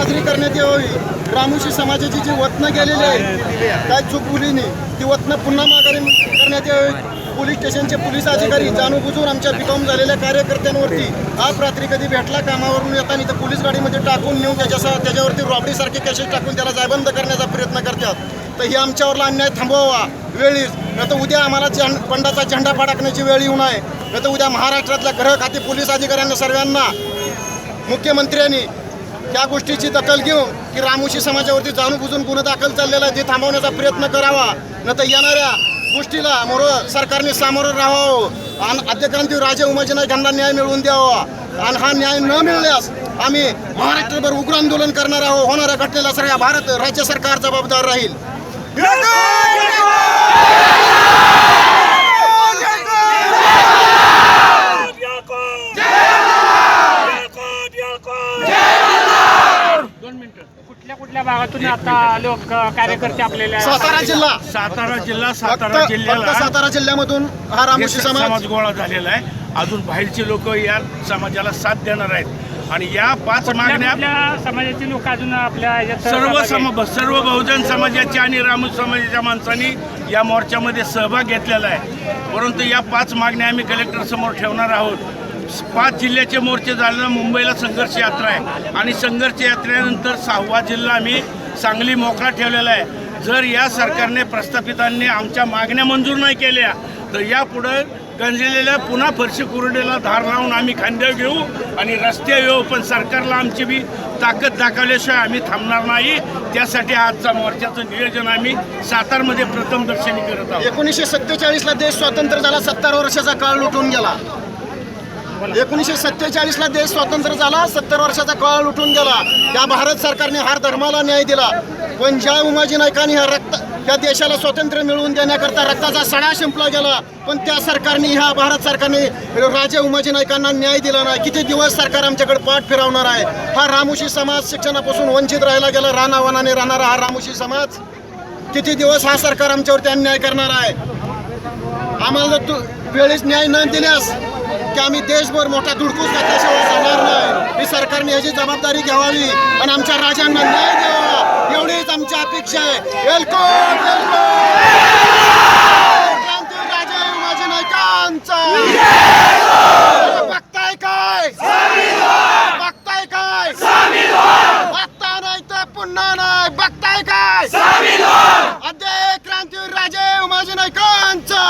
साजरी करण्यात यावी. रामोशी समाजाची जी वतनं गेलेली आहे काय चूक मुलींनी ती वतनं पुन्हा माघारी करण्यात यावी. पोलीस स्टेशनचे पोलीस अधिकारी जाणूनबुजून आमच्या बिकॉम झालेल्या कार्यकर्त्यांवरती आज रात्री कधी भेटला कामावरून येताना इथं पोलीस गाडीमध्ये टाकून नेऊन त्याच्या त्याच्यावरती रॉबडीसारखे कॅशेस टाकून त्याला जायबंद करण्याचा प्रयत्न करतात. तर ही आमच्यावरला अन्याय थांबवावा. वेळीच. नाही तर उद्या आम्हाला झें बंडाचा झेंडा फडकण्याची वेळ येऊ नये. नाही तर उद्या महाराष्ट्रातल्या ग्रह खाते पोलीस अधिकाऱ्यांना सर्वांना मुख्यमंत्र्यांनी त्या गोष्टीची दखल घेऊन की रामोशी समाजावरती जाणूनबुजून गुन्हा दाखल चाललेला आहे ते थांबवण्याचा प्रयत्न करावा. न तर येणाऱ्या गोष्टीला मोर सरकारने सामोरं राहावं. आणि आद्यक्रांती राजे उमाजी नाईक यांना न्याय मिळवून द्यावा. आणि हा न्याय न मिळल्यास आम्ही महाराष्ट्रभर उग्र आंदोलन करणार आहोत. होणाऱ्या घटनेला सगळ्या भारत राज्य सरकार जबाबदार राहील. दोन मिनिटं. कुठल्या कुठल्या भागातून आता लोक कार्यकर्ते आपल्याला सातारा जिल्हा. सातारा जिल्हा सातारा फक्त जिल्ह्याला सातारा जिल्ह्यामधून हा रामोशी समाज समाज गोळा झालेला आहे. अजून बाहेरचे लोक या समाजाला साथ देणार आहेत. आणि या पाच मागण्या कुठल्या समाजाचे लोक अजून आपल्या ह्याच्यात सर्व सहभागी आहेत? सम सर्व बहुजन समाजाच्या आणि रामूज समाजाच्या माणसांनी या मोर्चामध्ये सहभाग घेतलेला आहे. परंतु या पाच मागण्या आम्ही कलेक्टर समोर ठेवणार आहोत. पाच जिल्ह्याचे मोर्चे झाल्यानं मुंबईला संघर्ष यात्रा आहे. आणि संघर्ष यात्रेनंतर सहावा जिल्हा आम्ही सांगली मोकळा ठेवलेला आहे. जर या सरकारने प्रस्थापितांनी आमच्या मागण्या मंजूर नाही केल्या तर यापुढं गंजलेल्या पुन्हा फरशी कुरडेला धार लावून आम्ही खांद्यावर घेऊ आणि रस्ते येऊ. पण सरकारला आमची बी ताकद दाखवल्याशिवाय आम्ही थांबणार नाही. त्यासाठी आजचा मोर्चाचं नियोजन आम्ही सातारमध्ये प्रथम दर्शनी करत आहोत. एकोणीसशे सत्तेचाळीसला देश स्वातंत्र्य झाला सत्तर वर्षाचा काळ लुटून गेला. एकोणीसशे सत्तेचाळीसला देश स्वतंत्र झाला सत्तर वर्षाचा काळ लुटून गेला. त्या भारत सरकारने हर धर्माला न्याय दिला. पण ज्या उमाजी नायकांनी ह्या रक्त त्या देशाला स्वातंत्र्य मिळवून देण्याकरता रक्ताचा सडा शिंपला गेला पण त्या सरकारने ह्या भारत सरकारने राजे उमाजी नायकांना न्याय दिला नाही. किती दिवस सरकार आमच्याकडे पाठ फिरवणार आहे? हा रामोशी समाज शिक्षणापासून वंचित राहिला गेला. रानावानाने राहणारा हा रामोशी समाज. किती दिवस हा सरकार आमच्यावरती अन्याय करणार आहे? आम्हाला तू वेळेस न्याय न दिल्यास की आम्ही देशभर मोठा धुडकूस घातल्याशिवाय जाणार नाही. ही सरकारने याची जबाबदारी घ्यावी आणि आमच्या राजांना न्याय द्यावा. एवढीच आमची अपेक्षा आहे. एलकोट, क्रांती राजे उमाजी नायकांचा. बघताय काय? बघताय काय? बघता नाही तर पुन्हा नाही. बघताय काय? अध्यक्ष क्रांतीवीर राजे उमाजी नायकांचा.